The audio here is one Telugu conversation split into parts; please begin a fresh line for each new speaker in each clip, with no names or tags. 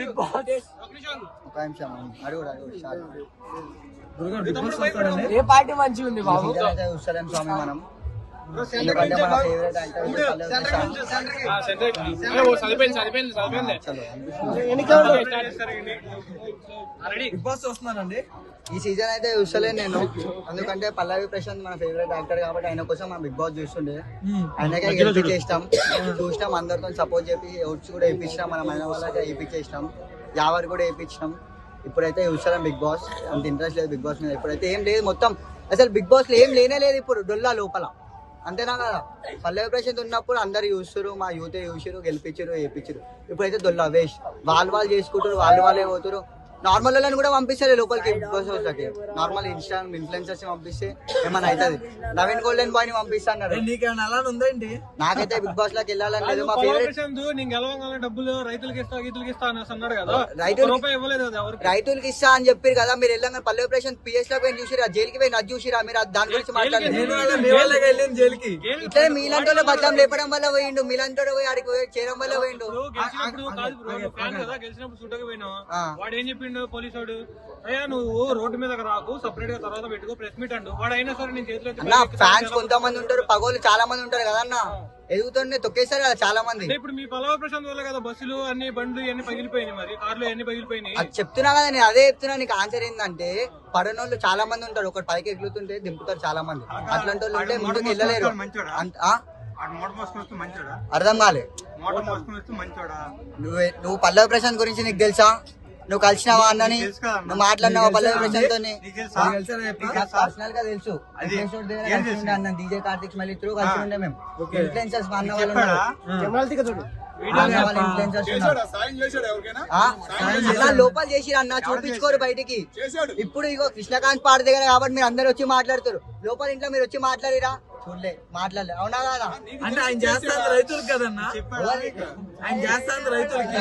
బిగ్ బాస్
ఒక నిమిషం అడుగు అడుగు చాలు.
గురుగారు బిగ్ బాస్ వస్తాడండి
ఏ పార్టీ మంచిగా ఉంది బాబు
స్వామి మనం. ఎందుకంటే మన ఫేవరెట్.
బిగ్. బాస్
ఈ సీజన్ అయితే చూస్తలేను నేను. ఎందుకంటే పల్లవి ప్రశాంత్ మన ఫేవరెట్ యాక్టర్ కాబట్టి ఆయన కోసం మనం బిగ్ బాస్ చూస్తుండే. ఆయనకే గెలిపి చేసినాం చూసినాం అందరితో సపోర్ట్ చేపి ఓట్స్ కూడా వేయించినాం మన మన వాళ్ళకి వేయించేసినాం యావర్ కూడా వేయించినాం ఇప్పుడైతే చూస్తాం బిగ్ బాస్. అంత ఇంట్రెస్ట్ లేదు బిగ్ బాస్ మీద. ఇప్పుడైతే ఏం లేదు మొత్తం. అసలు బిగ్ బాస్లో ఏం లేనే లేదు ఇప్పుడు. డొల్లా లోపల. అంతేనా కదా పల్లవి ఉన్నప్పుడు అందరు చూస్తారు మా యూత్ చూసారు గెలిపించారు వేయించారు ఇప్పుడైతే దొల్ల వేస్ట్ వాళ్ళు వాళ్ళు చేసుకుంటారు వాళ్ళు వాళ్ళే పోతారు నార్మల్ వాళ్ళని కూడా పంపిస్తారు లోపలికి బిగ్ బాస్ హౌస్లకి నార్మల్ ఇన్స్టాగ్రామ్ ఇన్ఫ్లుయెన్సర్స్ పంపిస్తే ఏమైనా అవుతుంది? నవీన్ గోల్డెన్ బాయ్ని పంపిస్తున్నారు
ఉందండి
నాకైతే బిగ్ బాస్లోకి వెళ్ళాలని లేదు. మా ఫేవరెట్
డబ్బులు రైతులకి ఇస్తా గీతులకి ఇస్తా అని అన్నాడు కదా.
రైతులు-
ఒక్క రూపాయి ఇవ్వలేదు అది ఎవరికి?
రైతులకి ఇస్తా అని చెప్పారు కదా మీరు వెళ్ళంగా పల్లవి ప్రశాంత్ పిఎస్లో పోయి చూసిరా జైలుకి పోయి నది చూసిరా మీరు అది దాని గురించి
నేను
మాట్లాడలేదు.
వాళ్ళ మీ వాళ్ళకి వెళ్ళింది జైలుకి.
ఇట్లా మీలాంటి వాళ్ళు బద్దం లేపడం వల్ల పోయిండు మీలాంటి పోయి ఆడికి పోయి చేయడం వల్ల పోయిండు.
గెలిచినప్పుడు కాదు బ్రో నువ్వు ఫ్యాన్ కదా గెలిచినప్పుడు సుట్టకి పోయినావు.
ఆ.
వాడు ఏం చెప్పిండు? పోలీసు వాడు అయ్యా నువ్వు రోడ్డు మీదకి రాకు సపరేట్గా తర్వాత పెట్టుకో ప్రెస్ మీట్ అండు. వాడు అయినా సరే నేను చేతిలో
అన్న ఫ్యాన్స్ కొంతమంది ఉంటారు పగోలు చాలా మంది ఉంటారు కదా అన్న? ఎదుగుతుండే తొక్కేస్తారు కదా చాలా మంది
ఇప్పుడు మీ పల్లవ ప్రశాంత్ వల్ల కదా బస్సులు అన్ని బండ్లు అన్ని పగిలిపోయినాయి మరి కార్లు అన్ని పగిలిపోయినాయి.
అది చెప్తున్నా కదా నేను అదే చెప్తున్నా నీకు ఆన్సర్ ఏంటంటే పడనోళ్ళు చాలా మంది ఉంటారు ఒకటి పైకి ఎగులుతుంటే దింపుతారు చాలా మంది అట్లాంటి వాళ్ళు ఉంటే ముందుకు వెళ్ళలేరు. అర్థం కాలే.
మోటార్ మోసుకొని వస్తే మంచోడా?
నువ్వు నువ్వు పల్లవి ప్రశాంత్ గురించి నీకు తెలుసా? నువ్వు కలిసినావా అన్నని. నువ్వు మాట్లాడినావా పల్లవి ప్రశాంత్
పర్సనల్గా తెలుసు.
అన్న డీజే కార్తిక్ మళ్ళీ ఇద్దరు కలిసి ఉండే మేము. ఇన్ఫ్లుయెన్సర్స్ మా అన్న వాళ్ళు లోపల చేసి అన్న? చూపించుకోరు బయటికి. ఇప్పుడు ఇగో కృష్ణకాంత్ పాట దగ్గర కాబట్టి మీరు అందరు వచ్చి మాట్లాడుతారు. లోపల ఇంట్లో మీరు వచ్చి మాట్లాడిరా. చూడలే మాట్లాడలే. అవునా కాదా?
అంటే ఆయన చేస్తాను రైతులకు కదన్నా? ఆయన చేస్తాను రైతులకి.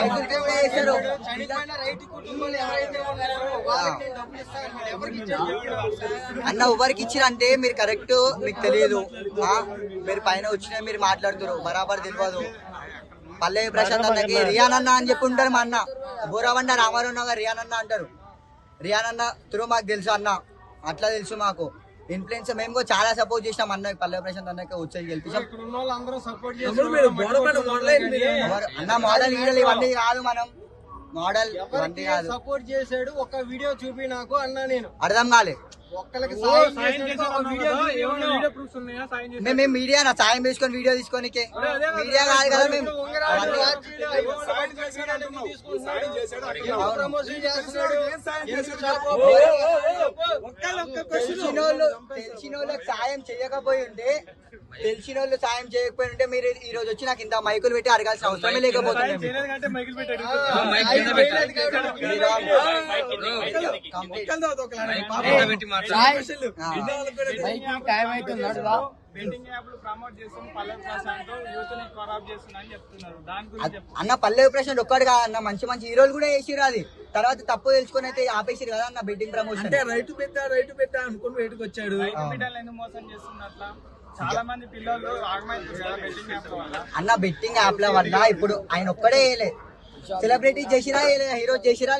అన్న ఎవరికి ఇచ్చిరంటే మీరు కరెక్ట్ మీకు తెలియదు? మీరు పైన వచ్చిన మీరు మాట్లాడుతారు. బరాబర్ తెలియదు పల్లవి ప్రశాంత్ అన్నకి రియాన్ అన్న అని చెప్పి ఉంటారు మా అన్న. బోరాబండ రామారావు నగర్ రియాన్ అన్న అంటారు. రియాన్ అన్న త్రూ మాకు తెలుసు అన్న. అట్లా తెలుసు మాకు. ఇన్ఫ్లుయెన్స్ మేము కూడా చాలా సపోర్ట్ చేసినాం అన్న పల్లవి ప్రశాంత్ అన్నకి వచ్చి గెలిపించాం అన్న మోడల్ ఈడలు ఇవన్నీ కాదు మనం. మోడల్ ఇవన్నీ కాదు.
సపోర్ట్ చేశాడు? ఒక వీడియో చూపి నాకు అన్నా నేను.
అర్థం కాలే. మేము మీడియా నా సాయం తీసుకొని వీడియో తీసుకోనికే మీడియా కాదు. కదా మేము. అవన్నీ- తెలిసిన వాళ్ళకి సాయం చేయకపోయి ఉంటే తెలిసిన వాళ్ళు సాయం చేయకపోయి ఉంటే మీరు ఈ రోజు వచ్చి నాకు ఇంత మైకులు పెట్టి అడగాల్సిన అవసరమే
చెప్పు.
అన్న పల్లె ప్రశ్న ఒక్కడు కాదు అన్న. మంచి మంచి హీరోలు కూడా వేసిరు అది. తర్వాత తప్పు తెలుసుకొని అయితే ఆపేసిరు కదా అన్న బెట్టింగ్ ప్రమోషన్
అంటే రైతు పెట్టా రైతు పెట్టా అనుకుని బయటకు వచ్చాడు.
మోసం చేస్తున్నారు
అన్న బెట్టింగ్ యాప్ల వల్ల ఇప్పుడు ఆయన ఒక్కడే వేయలే సెలబ్రిటీ చేసిరా హీరో చేసిరా